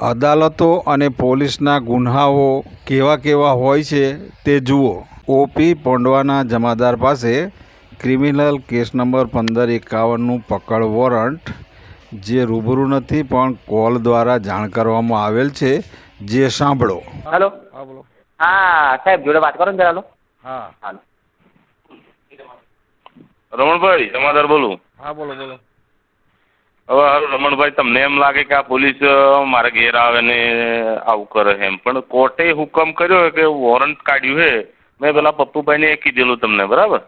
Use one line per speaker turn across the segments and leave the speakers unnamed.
અદાલતો અને પોલીસના ગુન્હાઓ કેવા કેવા હોય છે તે જુઓ. ઓપી પોંડવાના જમાદાર પાસે ક્રિમિનલ કેસ નંબર પંદર એકાવનનું પકડ વોરંટ જે રૂબરૂ નથી પણ કોલ દ્વારા જાણ કરવામાં આવેલ છે જે સાંભળો.
હેલો?
હા બોલો.
હા સાહેબ જોડે વાત કરો ને જરા
હા.
હાલો.
રમણભાઈ જમાદાર બોલું.
હા બોલો બોલો.
હવે હારું રમણભાઈ તમને એમ લાગે કે આ પોલીસ મારે ઘેર આવે ને આવું કરે એમ. પણ કોર્ટે હુકમ કર્યો કે વોરંટ કાઢ્યું છે મેં પેલા પપ્પુભાઈને કીધેલું તમને બરાબર?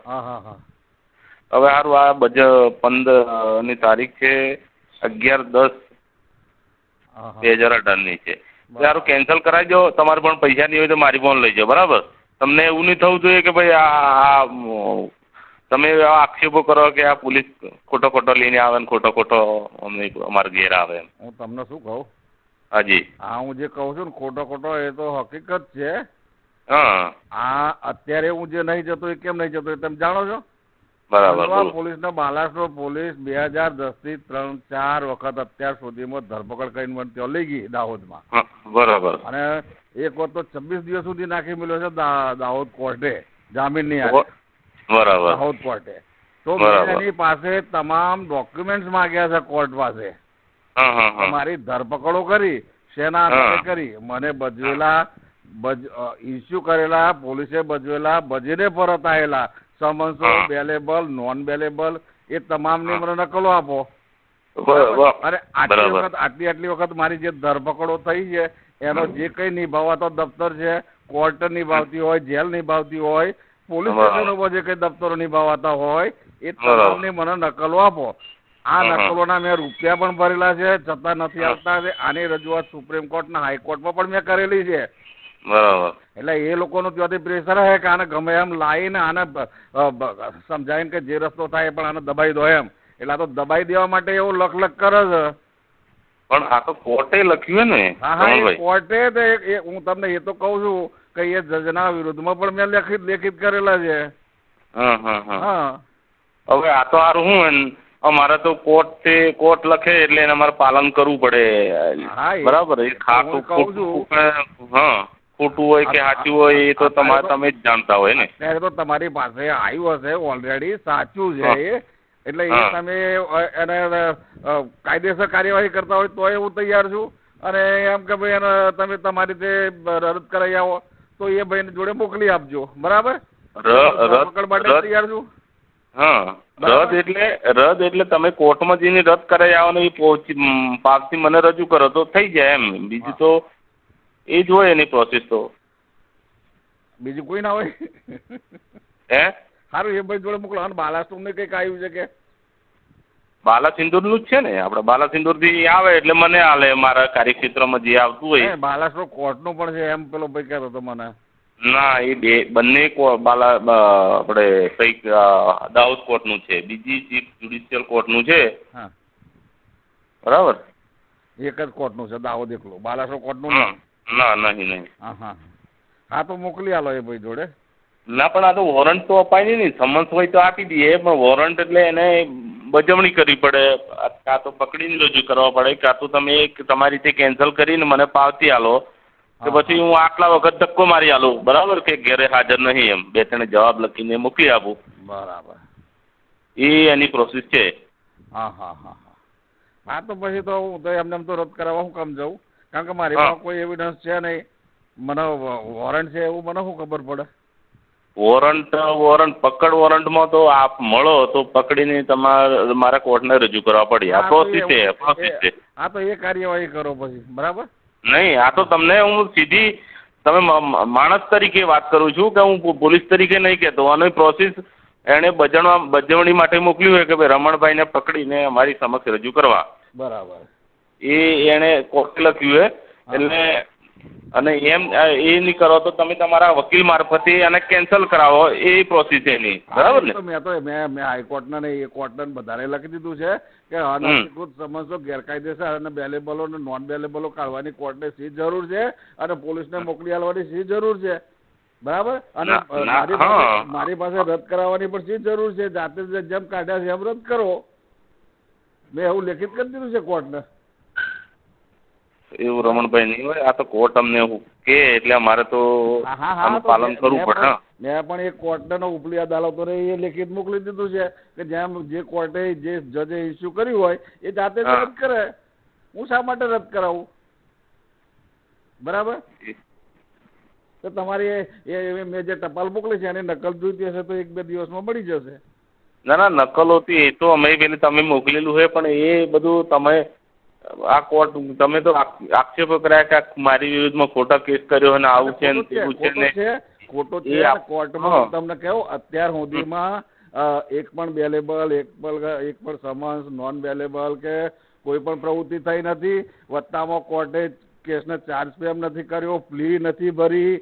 હવે સારું આ બજ પંદરની તારીખ છે અગિયાર દસ બે હજાર અઢારની છે. સારું કેન્સલ કરાવી દો તમારે પણ પૈસા નહીં હોય તો મારી પણ લઈ જાઓ બરાબર? તમને એવું નહીં થવું જોઈએ કે ભાઈ આ તમે એવા આક્ષેપો કરો કે આ પોલીસ ખોટો ખોટો લઈને આવે ને ખોટો ખોટો અમને અમારા ઘેર આવે એમ.
હું તમને શું કહું?
હાજી
આ હું જે કહું છું ને ખોટો ખોટો એ તો હકીકત છે.
હા.
આ અત્યારે હું જે નહીં જતો એ કેમ નહીં જતો એ તમે જાણો છો?
બરાબર
પોલીસનો મહારાષ્ટ્ર પોલીસ બે હજાર દસથી ત્રણ ચાર વખત અત્યાર સુધીમાં ધરપકડ કરીને મને ત્યાં લઈ ગઈ દાહોદમાં.
બરાબર.
અને એક વખત તો છવ્વીસ દિવસ સુધી નાખી મળ્યો છે દાહોદ કોર્ટે જામીન નહીં
બરાબર.
સાઉથ કોર્ટે. તો મેં એની પાસે તમામ ડોક્યુમેન્ટ્સ માંગ્યા છે કોર્ટ પાસે. મારી ધરપકડો કરી શેના આધારે કરી. મને બજવેલા બજ ઇસ્યુ કરેલા પોલીસે બજવેલા બજીને પરત આવેલા સમન્સો. બેલેબલ નોન બેલેબલ એ તમામની મને નકલો આપો.
અરે
અને આટલી વખત આટલી આટલી વખત મારી જે ધરપકડો થઈ છે એનો જે કઈ નિભાવતો દફતર છે કોર્ટ નિભાવતી હોય જેલ નિભાવતી હોય પોલીસ. સ્ટેશન ઉપર જે કઈ દફતરો નિભાવાતા હોય એ. તમામની મને નકલો આપો. આ. નકલોના મેં રૂપિયા પણ ભરેલા છે છતાં નથી આવતા આની રજૂઆત સુપ્રીમ કોર્ટના હાઈકોર્ટમાં પણ મેં કરેલી છે.
બરાબર.
એટલે એ લોકોનું ત્યાંથી પ્રેશર હે કે આને ગમે એમ લાવીને આને સમજાવીને કે જે રસ્તો થાય પણ આને દબાઈ દો એમ. એટલે આ તો દબાઈ દેવા માટે એવું લખ લખ કરે છે.
પણ આ તો કોર્ટે લખ્યું ને.
હા હા કોર્ટે હું તમને એ તો કહું છું કે એ જજના વિરુદ્ધમાં પણ મેં લેખિત લેખિત કરેલા છે.
હા હા હા.
હા.
હવે આ તો સારું હું અમારે તો કોર્ટ તે કોર્ટ લખે એટલે એને અમારે પાલન કરવું પડે. બરાબર એ ખાતું. ખોટું હા ખોટું હોય કે સાચું હોય એ તો તમારે તમે જ જાણતા હોય ને.
ત્યારે તો તમારી પાસે આવ્યું હશે ઓલરેડી સાચું છે એ. એટલે એ તમે એને કાયદેસર કાર્યવાહી કરતા હોય તોય હું તૈયાર છું. અને એમ કે ભાઈ એને તમે તમારી રીતે રદ કરાવી આવો. તો એ ભાઈને જોડે મોકલી આપજો. બરાબર?
રદ-
માટે તૈયાર છું.
હા. રદ એટલે રદ એટલે તમે કોર્ટમાં જઈને રદ કરાવી આવો ને એ પહોંચી પાકથી મને રજૂ કરો તો થઈ જાય એમ. બીજું તો એ જ હોય એની પ્રોસેસ તો.
બીજું કોઈ ના હોય.
હે?
સારું એ ભાઈ જોડે મોકલો. અને બાલાસ્ટોમને કંઈક આવ્યું છે કે?
બાલાસિંદૂરનું જ છે ને? આપણે બાલાસિંદૂરથી આવે એટલે મને હાલે મારા કાર્યક્ષેત્રમાં જે આવતું હોય.
એ બાલાસ્ટો કોર્ટનું પણ છે એમ પેલો ભાઈ કહેતો હતો મને.
ના એ બે બંને કો- બાલા આપણે કંઈક દાઉદ કોર્ટનું છે. બીજી ચીફ જ્યુડિશિયલ કોર્ટનું છે.
હા.
બરાબર?
એક જ કોર્ટનું છે દાહોદ એકલું. બાલાસો કોર્ટનું.
ના નહીં નહીં.
હા હા. હા તો મોકલી આલો એ ભાઈ જોડે.
ના પણ આ તો વોરંટ તો અપાય નહીં ને. સમન્સ હોય તો આપી દઈએ પણ વોરંટ એટલે એને બજવણી કરવી પડે કાં તો પકડીને રજૂ કરવા પડે કાં તો તમે એક તમારી રીતે કેન્સલ કરીને મને પાવતી આલો કે પછી હું આટલા વખત ધક્કો મારી આપું બરાબર કે ઘરે હાજર નહીં એમ. બે ત્રણ જવાબ લખીને મોકલી આપું.
બરાબર.
એ એની પ્રોસેસ છે.
હા હા હા હા. હા તો પછી તો હું તો એમને એમ તો રદ કરાવવા હું કામ જાઉં? કારણ કે મારી પાસે કોઈ એવિડન્સ છે નહીં. મને વોરંટ છે એવું મને શું ખબર પડે?
વોરંટ વોરંટ પકડ વોરંટમાં તો આપ મળો તો પકડીને તમારે મારા કોર્ટને રજૂ કરવા પડે. આ પ્રોસેસ છે પ્રોસેસ છે.
હા તો એ કાર્યવાહી કરો પછી. બરાબર?
નહીં આ તો તમને હું સીધી તમે માણસ તરીકે વાત કરું છું કે હું પોલીસ તરીકે નહીં કહેતો. અને પ્રોસેસ એણે બજણવા બજવણી માટે મોકલ્યું હોય કે ભાઈ રમણભાઈને પકડીને અમારી સમક્ષ રજૂ કરવા.
બરાબર.
એ એણે કોર્ટે લખ્યું છે. એટલે અને એમ એ નહીં કરો તો તમે તમારા વકીલ મારફતે એને કેન્સલ કરાવો એ પ્રોસેસ એની. બરાબર ને?
મેં તો મેં મેં હાઈકોર્ટના ને એ કોર્ટને બધાને લખી દીધું છે કે. અનધિકૃત સમજો ગેરકાયદેસર અને બેલેબલો અને નોન બેલેબલો કાઢવાની કોર્ટને સી જરૂર છે અને પોલીસને મોકલી આલવાની સી જરૂર છે? બરાબર? અને મારી પાસે મારી પાસે રદ કરાવવાની પણ સી જરૂર છે? જાતે જેમ કાઢ્યા છે એમ રદ કરો. મેં એવું લેખિત કરી દીધું છે કોર્ટને
એવું રમણભાઈ નહીં હોય. આ તો કોર્ટ અમને કે એટલે અમારે તો આનું પાલન કરવું પડે
મેં પણ એક કોર્ટનો ઉપલી અદાલતોને એ લેખિત મોકલી દીધું છે કે જેમ જે કોર્ટે જે જજે ઇસ્યુ કર્યું હોય એ જાતે રદ કરે. હું શા માટે રદ કરાવું? બરાબર? તો તમારી એ એ મેં જે ટપાલ મોકલી છે એની નકલ જોઈતી હશે તો એક બે દિવસમાં મળી જશે.
ના ના નકલ હતી એ તો અમે પેલી તમે મોકલેલું હોય પણ એ બધું તમે આ કોર્ટ તમે તો આક- આક્ષેપો કર્યા કે મારી વિરુદ્ધમાં ખોટા કેસ કર્યો અને આવું છે ને તેવું છે ને
ખોટો છે કોર્ટમાં તમને કહું અત્યાર સુધીમાં એક પણ બેલેબલ એક પણ એક પણ સમન્સ નોન બેલેબલ કે કોઈ પણ પ્રવૃત્તિ થઈ નથી. વત્તામાં કોર્ટે કેસને ચાર્જ પેમ નથી કર્યો પ્લી નથી ભરી.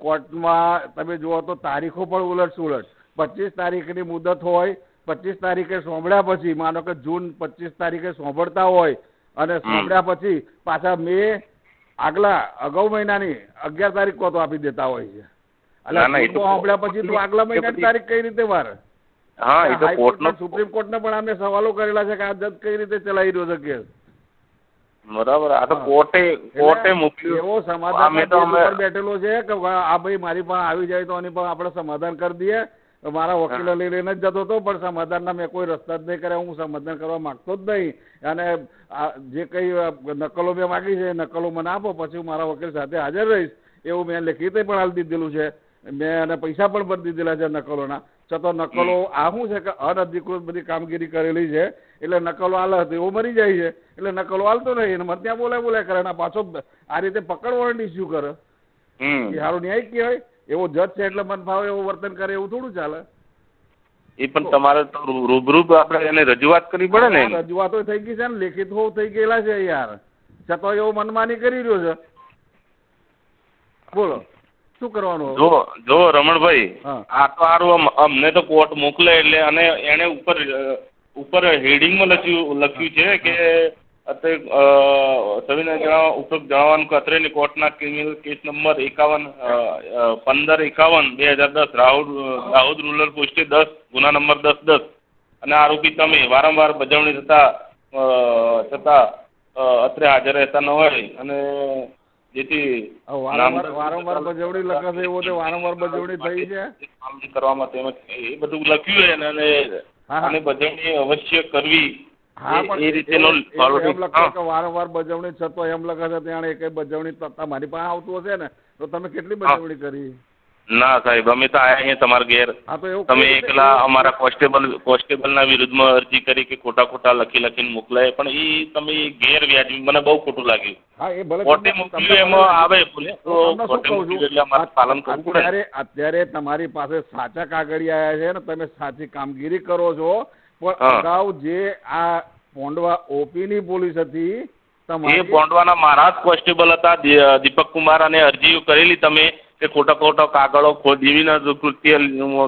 કોર્ટમાં તમે જુઓ તો તારીખો પણ ઉલટ સુલટ પચીસ તારીખની મુદત હોય પચીસ તારીખે સોંભળ્યા પછી માનો કે જૂન પચીસ તારીખે સોંભળતા હોય અને સાંભળ્યા પછી પાછા મે આગલા અગાઉ મહિનાની અગિયાર તારીખ કોતો આપી દેતા હોય છે. એટલે
તો
સાંભળ્યા પછી તું આગલા મહિનાની તારીખ કઈ રીતે વાર?
હા એ તો કોર્ટનો
સુપ્રીમ કોર્ટને પણ અમે સવાલો કરેલા છે કે આ જજ કઈ રીતે ચલાવી રહ્યો છે કેસ?
બરાબર આ તો કોર્ટે કોર્ટે મોકલ્યું
એવો સમાધાન
અમે તો અમે
બેઠેલો છે કે આ ભાઈ મારી પાસે આવી જાય તો આની પણ આપણે સમાધાન કરી દઈએ. મારા વકીલો લઈ લઈને જ જતો હતો પણ સમાધાનના મેં કોઈ રસ્તા જ નહીં કર્યા હું સમાધાન કરવા માંગતો જ નહીં. અને જે કઈ નકલો મેં માગી છે નકલો મને આપો પછી હું મારા વકીલ સાથે હાજર રહીશ. એવું મેં લેખિતે પણ હાલ દીધેલું છે. મેં એને પૈસા પણ ભરી દીધેલા છે નકલોના. છતાં નકલો આ શું છે કે અનધિકૃત બધી કામગીરી કરેલી છે એટલે નકલો આલે હતી એવો મરી જાય છે. એટલે નકલો હાલતો નહીં એને મને ત્યાં બોલાય બોલાય કરે પાછો આ રીતે પકડ વોરંટ ઇસ્યુ કરે એ સારું ન્યાય કહેવાય. એવો જજ છે એટલે મન ફાવે એવું વર્તન કરે એવું થોડું ચાલે
એ પણ તમારે તો રૂબરૂ આપણે એને રજૂઆત કરવી પડે ને
રજૂઆતો થઈ ગઈ છે ને લેખિત હોવ થઈ ગયેલા છે યાર છતાં એવો મનમાની કરી રહ્યો છે બોલો શું કરવાનું?
જો જો રમણભાઈ. આ તો સારું અમને તો કોર્ટ મોકલે એટલે અને એને ઉપર ઉપર હેડિંગમાં લખ્યું લખ્યું છે કે અત્રે સવિનય જણાવવા ઉપરોક્ત જણાવવાનું કે અત્રેની કોર્ટના ક્રિમિનલ કેસ નંબર એકાવન પંદર એકાવન બે હજાર દસ રાહુલ દાહોદ રૂરલ પોસ્ટે દસ ગુના નંબર દસ દસ. અને આરોપી તમે વારંવાર ભજવણી થતા છતાં અત્રે હાજર રહેતા ન હોય. અને જેથી
વારંવાર બજવણી લખે એવો તો વારંવાર બજવણી થઈ છે?
કરવામાં તેમજ એ બધું લખ્યું છે અને. અને બજવણી અવશ્ય કરવી. એ- રીતેનો
વારંવાર બજવણી છતો એમ લખે છે ત્યાં એક બજવણી તમારી પાસે આવતું હશે ને તો તમે કેટલી બજવણી કરી?
ના સાહેબ અમે તો આયા અહીંયા તમારા ઘેર. તમે એકલા અમારા કોન્સ્ટેબલ કોન્સ્ટેબલના વિરુદ્ધમાં અરજી કરી કે ખોટા ખોટા લખી લખીને મોકલાય પણ એ તમે ગેરવ્યાજબી મને બહુ ખોટું લાગ્યું. મોકલ્યું એમાં આવે તો મોકલ્યું
છું?
એટલે અમારે પાલન કરવું પડે
અત્યારે અત્યારે તમારી પાસે સાચા કાગળિયા આવ્યા છે ને તમે સાચી કામગીરી કરો છો પણ અગાઉ જે આ પોંડવા ઓપીની પોલીસ હતી
એ પોંડવાના મારા જ કોન્સ્ટેબલ હતા દીપક કુમાર અને અરજીઓ કરેલી તમે કે ખોટા ખોટા કાગળો ખોદીવીના કૃત્ય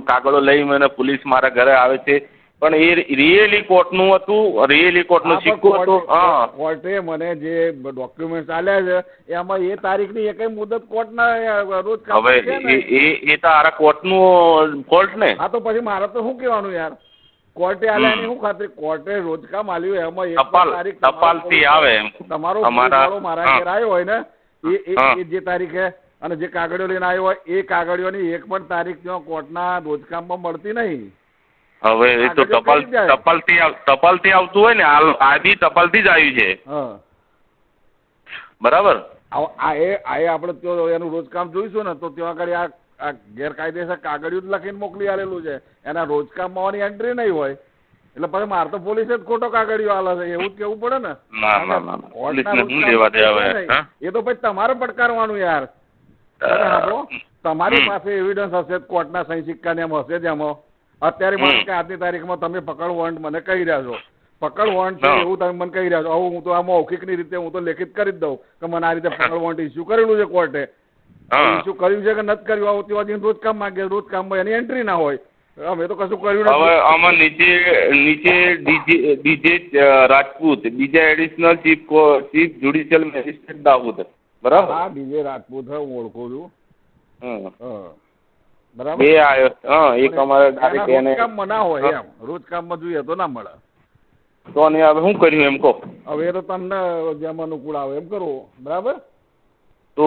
કાગળો લઈ મને પોલીસ મારા ઘરે આવે છે. પણ એ રિયલી કોર્ટનું હતું રિયલી કોર્ટનું સિક્કો હતો હા.
કોર્ટે મને જે ડોક્યુમેન્ટ આલ્યા છે એમાં એ તારીખની એકે મુદત કોર્ટના રોજ
હવે એ એ એ તો આરા કોર્ટનું ફોલ્ટ ને?
હા તો પછી મારે તો શું કહેવાનું યાર? કોર્ટે
આલે.
એની હું ખાતરી? કોર્ટે રોજ કામ આલ્યું એમાં એક તારીખ
ટપાલથી આવે
તમારો
અમારા
મારા. ઘેર આવ્યો હોય ને એ એ જે તારીખે અને જે કાગળિયો લઈને આવ્યો હોય એ કાગળિયોની એક પણ તારીખ ત્યાં કોર્ટના રોજકામમાં મળતી નહીં.
હવે એ તો ટપાલ. ટપાલથી ટપાલથી આવતું હોય ને આ બી ટપાલથી જ આવ્યું છે. બરાબર?
આ એ આ આપણે તો એનું રોજકામ જોઈશું ને તો ત્યાં આગળ આ આ ગેરકાયદેસર કાગળિયું જ લખીને મોકલી આલેલું છે. એના રોજકામમાં એન્ટ્રી નહીં હોય. એટલે પછી મારે તો પોલીસે જ ખોટો કાગળિયો આલે છે. એવું જ કેવું પડે ને? એ તો પછી તમારે પડકારવાનું યાર. તમારી પાસે એવિડન્સ હશે કોર્ટના સહી સિક્કા ને એમ હશે જ એમાં. અત્યારે મને કે આજની તારીખમાં તમે પકડ વોરંટ મને કહી રહ્યા છો. પકડ વોરંટ છે એવું તમે મને કહી રહ્યા છો. હવે હું તો આ મૌખિકની રીતે હું તો લેખિત કરી જ દઉં કે મને આ રીતે પકડ વોરંટ ઇસ્યુ કરેલું છે કોર્ટે.
હા.
ઇસ્યુ કર્યું છે કે નથી કર્યું? આવું તેવા રોજ કામ માંગે રોજ કામમાં એની એન્ટ્રી ના હોય. અમે તો કશું કર્યું
હવે
નથી
આમાં નીચે નીચે ડીજે ડીજે રાજપૂત બીજા additional chief chief judicial magistrate Dahod. બરાબર?
હા ડીજે રાજપૂત હું ઓળખું છું. હા. બરાબર?
એ આવ્યો હા એક અમારે ડાયરેક્ટ
એને રોજકામમાં ના હોય એમ. રોજ કામમાં જોઈએ તો ના મળે.
તો અને હવે શું કર્યું એમ કહો?
હવે તો તમને જેમ અનુકૂળ આવે એમ કરો બરાબર?
તો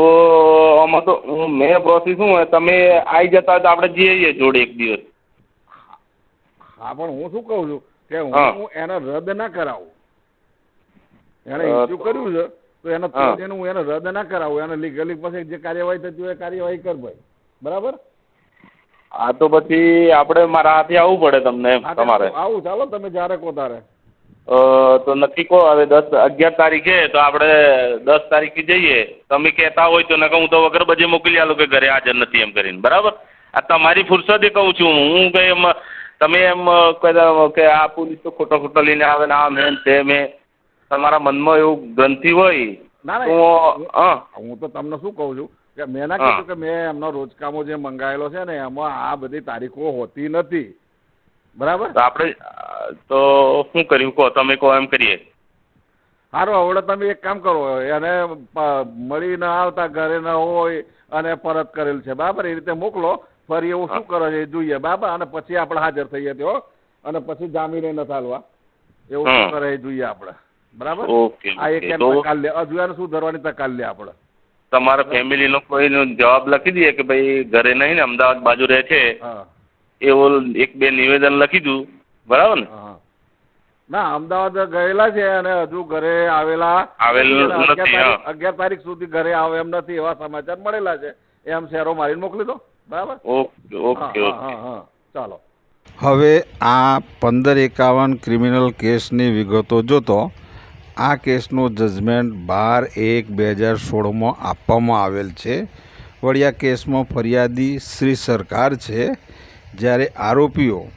આમાં તો હું મેં પ્રોસેસ શું હોય તમે આવી જતા તો આપણે જઈએ જોડે એક દિવસ.
હા પણ હું શું કહું છું કે
હું
એને રદ ના કરાવું. એને ઇસ્યુ કર્યું છે તો એને એનું હું એને રદ ના કરાવું. એને લીગલી પછી જે કાર્યવાહી થતી હોય એ કાર્યવાહી કર ભાઈ. બરાબર?
હા તો પછી આપણે મારા હાથે આવવું પડે તમને એમ, તમારે.
આવું ચાલો તમે જ્યારે કહો તારે
તો નક્કી કહો હવે દસ અગિયાર તારીખે તો આપણે દસ તારીખે જઈએ. તમે કહેતા હોય તો નકર હું તો વગર બજે મોકલી આલું કે ઘરે હાજર નથી એમ કરીને. બરાબર? આ તમારી ફુરસદે કહું છું હું. કંઈ એમ તમે એમ કહેતા કે આ પોલીસ તો ખોટો ખોટો લઈને આવે ને આમ એમ તેમ એ તમારા મનમાં એવું ગ્રંથિ હોય
ના
તો હા.
હું તો તમને શું કહું છું કે મેં ના. કીધું કે મેં એમનો રોજકામો જે મંગાવેલો છે ને એમાં આ બધી તારીખો હોતી નથી. બરાબર?
તો આપણે તો શું કર્યું? કહો તમે કહો એમ કરીએ.
સારું હવે તમે એક કામ કરો એને મળી ન આવતા ઘરે ન હોય અને પરત કરેલ છે બરાબર? એ રીતે મોકલો ફરી એવું શું કરે છે એ જોઈએ બરાબર? અને પછી આપણે હાજર થઈએ તે હો અને પછી જામીને ન ચાલવા. એવું શું કરે એ જોઈએ આપણે બરાબર? આ એક
ઓકે.
એમ તકાલ લે હજુ એને શું ધરવાની તકાલ લે આપણે?
તમારા ફેમિલીનો કોઈનો જવાબ લખી દઈએ કે ભાઈ ઘરે નહીં ને અમદાવાદ બાજુ રહે છે.
હા.
એવું એક બે નિવેદન લખી દઉં. બરાબર ને?
હા. ના અમદાવાદ ગયેલા છે અને હજુ ઘરે આવેલા
આવેલ
અગિયાર
નથી,
તારીખ- અગિયાર તારીખ સુધી ઘરે આવે એમ નથી એવા સમાચાર મળેલા છે. એમ શેરો મારીને મોકલી દો. બરાબર?
Okay okay okay.
હા હા. ચાલો.
હવે આ પંદર એકાવન ક્રિમિનલ કેસની વિગતો જોતો આ કેસનું જજમેન્ટ બાર એક બે હજાર સોળમાં આપવામાં આવેલ છે. વળી આ કેસમાં ફરિયાદી શ્રી સરકાર છે. જ્યારે આરોપીઓ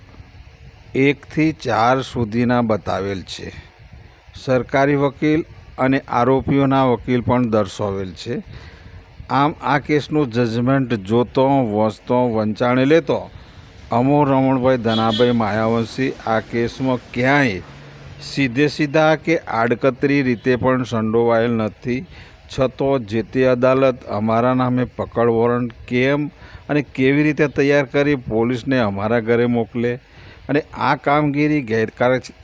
એકથી ચાર સુધીના બતાવેલ છે. સરકારી વકીલ અને આરોપીઓના વકીલ પણ દર્શાવેલ છે. આમ આ કેસનું જજમેન્ટ જોતો, વસતો, વંચાણે લેતો અમો રમણભાઈ ધનાભાઈ માયાવંશી આ કેસમાં ક્યાંય સીધે સીધા કે આડકતરી રીતે પણ સંડોવાયેલ નથી. છતાં જે તે અદાલત અમારા નામે પકડ વોરંટ કેમ અને કેવી રીતે તૈયાર કરી પોલીસને અમારા ઘરે મોકલે? અને આ કામગીરી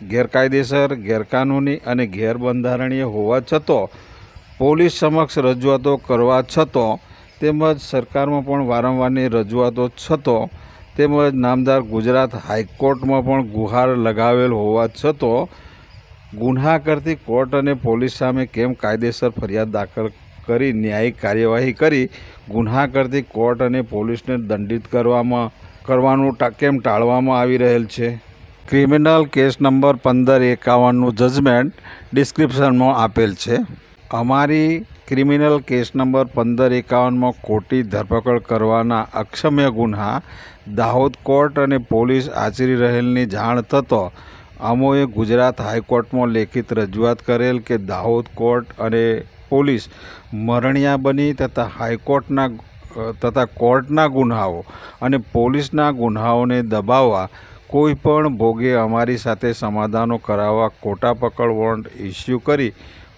ગેરકાયદેસર, ગેરકાનૂની અને ગેરબંધારણીય હોવા છતાં, પોલીસ સમક્ષ રજૂઆતો કરવા છતાં, તેમજ સરકારમાં પણ વારંવારની રજૂઆતો છતાં, તેમજ નામદાર ગુજરાત હાઈકોર્ટમાં પણ ગુહાર લગાવેલ હોવા છતાં ગુન્હા કરતી કોર્ટ અને પોલીસ સામે કેમ કાયદેસર ફરિયાદ દાખલ કરી ન્યાયિક કાર્યવાહી કરી, ગુન્હા કરતી કોર્ટ અને પોલીસને દંડિત કરવામાં, કરવાનું કેમ ટાળવામાં આવી રહેલ છે? ક્રિમિનલ કેસ નંબર પંદર એકાવનનું જજમેન્ટ ડિસ્ક્રિપ્શનમાં આપેલ છે. અમારી ક્રિમિનલ કેસ નંબર પંદર એકાવનમાં ખોટી ધરપકડ કરવાના અક્ષમ્ય ગુન્હા, દાહોદ કોર્ટ અને પોલીસ આચરી રહેલની જાણ થતો અમોએ ગુજરાત હાઈકોર્ટમાં લેખિત રજૂઆત કરેલ કે દાહોદ કોર્ટ અને પોલીસ મરણિયા બની તથા હાઈકોર્ટના તથા કોર્ટના ગુન્હાઓ અને પોલીસના ગુન્હાઓને દબાવવા કોઈ પણ ભોગે અમારી સાથે સમાધાનો કરાવવા ખોટા પકડ વોરંટ ઇસ્યુ કરી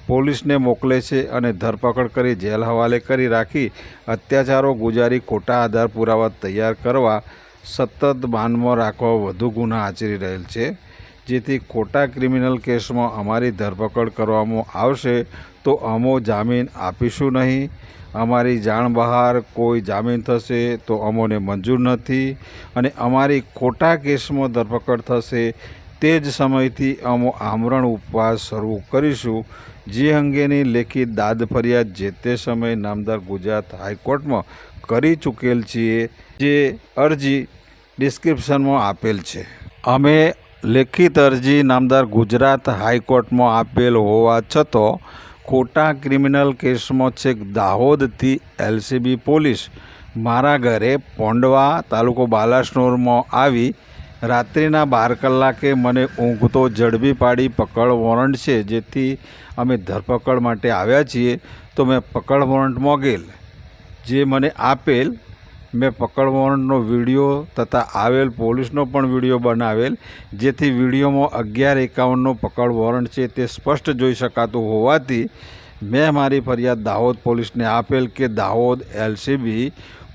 પોલીસને મોકલે છે અને ધરપકડ કરી જેલ હવાલે કરી રાખી અત્યાચારો ગુજારી ખોટા આધાર પુરાવા તૈયાર કરવા સતત બાનમાં રાખવા વધુ ગુના આચરી રહેલ છે. જેથી ખોટા ક્રિમિનલ કેસમાં અમારી ધરપકડ કરવામાં આવશે, તો અમો જામીન આપીશું નહીં. અમારી જાણ બહાર કોઈ જામીન થશે તો અમોને મંજૂર નથી અને અમારી ખોટા કેસમાં ધરપકડ થશે તે જ સમયથી અમો આમરણ ઉપવાસ શરૂ કરીશું. જે અંગેની લેખિત દાદ ફરિયાદ જે તે સમયે નામદાર ગુજરાત હાઈકોર્ટમાં કરી ચૂકેલ છીએ, જે અરજી ડિસ્ક્રિપ્શનમાં આપેલ છે. અમે લેખિત અરજી નામદાર ગુજરાત હાઈકોર્ટમાં આપેલ હોવા છતાં ખોટા ક્રિમિનલ કેસમાં છેક દાહોદથી એલસીબી પોલીસ મારા ઘરે પોંડવા તાલુકો બાલાસનોરમાં આવી રાત્રિના બાર કલાકે મને ઊંઘતો ઝડપી પાડી પકડ વોરંટ છે, જેથી અમે ધરપકડ માટે આવ્યા છીએ, તો મેં પકડ વોરંટ મોગેલ જે મને આપેલ મેં પકડ વોરંટનો વીડિયો તથા આવેલ પોલીસનો પણ વીડિયો બનાવેલ, જેથી વિડીયોમાં અગિયાર એકાવનનો પકડ વોરંટ છે તે સ્પષ્ટ જોઈ શકાતું હોવાથી મેં મારી ફરિયાદ દાહોદ પોલીસને આપેલ કે દાહોદ એલસીબી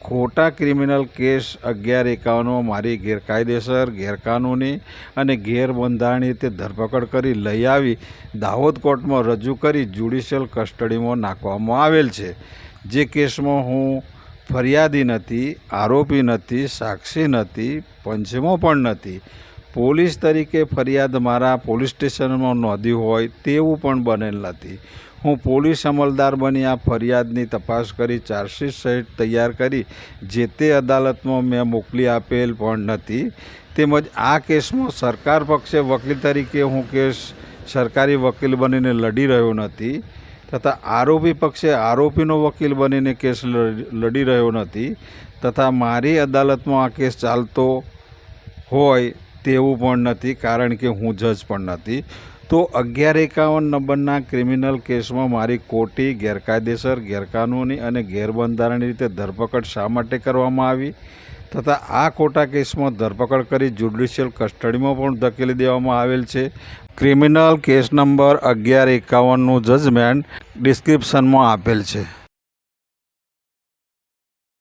ખોટા ક્રિમિનલ કેસ અગિયાર એકાવનમાં મારી ગેરકાયદેસર, ગેરકાનૂની અને ગેરબંધારણી રીતે ધરપકડ કરી લઈ આવી દાહોદ કોર્ટમાં રજૂ કરી જ્યુડિશિયલ કસ્ટડીમાં નાખવામાં આવેલ છે. જે કેસમાં હું ફરિયાદી નથી, આરોપી નથી, સાક્ષી નથી, પંચમો પણ નથી. પોલીસ તરીકે ફરિયાદ મારા પોલીસ સ્ટેશનમાં નોંધી હોય તેવું પણ બનેલ નથી. હું પોલીસ અમલદાર બની આ ફરિયાદની તપાસ કરી ચાર્જશીટ સહિત તૈયાર કરી જે તે અદાલતમાં મેં મોકલી આપેલ પણ નથી. તેમજ આ કેસમાં સરકાર પક્ષે વકીલ તરીકે હું કેસ સરકારી વકીલ બનીને લડી રહ્યો નથી. તથા આરોપી પક્ષે આરોપીનો વકીલ બનીને કેસ લડી રહ્યો નથી તથા મારી અદાલતમાં આ કેસ ચાલતો હોય તેવું પણ નથી કારણ કે હું જજ પણ નથી. તો અગિયાર એકાવન નંબરના ક્રિમિનલ કેસમાં મારી કોટી ગેરકાયદેસર, ગેરકાનૂની અને ગેરબંધારણની રીતે ધરપકડ શા માટે કરવામાં આવી? તથા આ ખોટા કેસમાં ધરપકડ કરી જ્યુડિશિયલ કસ્ટડીમાં પણ ધકેલી દેવામાં આવેલ છે. ક્રિમિનલ કેસ નંબર અગિયાર એકાવનનું જજમેન્ટ ડિસ્ક્રિપ્શનમાં આપેલ છે.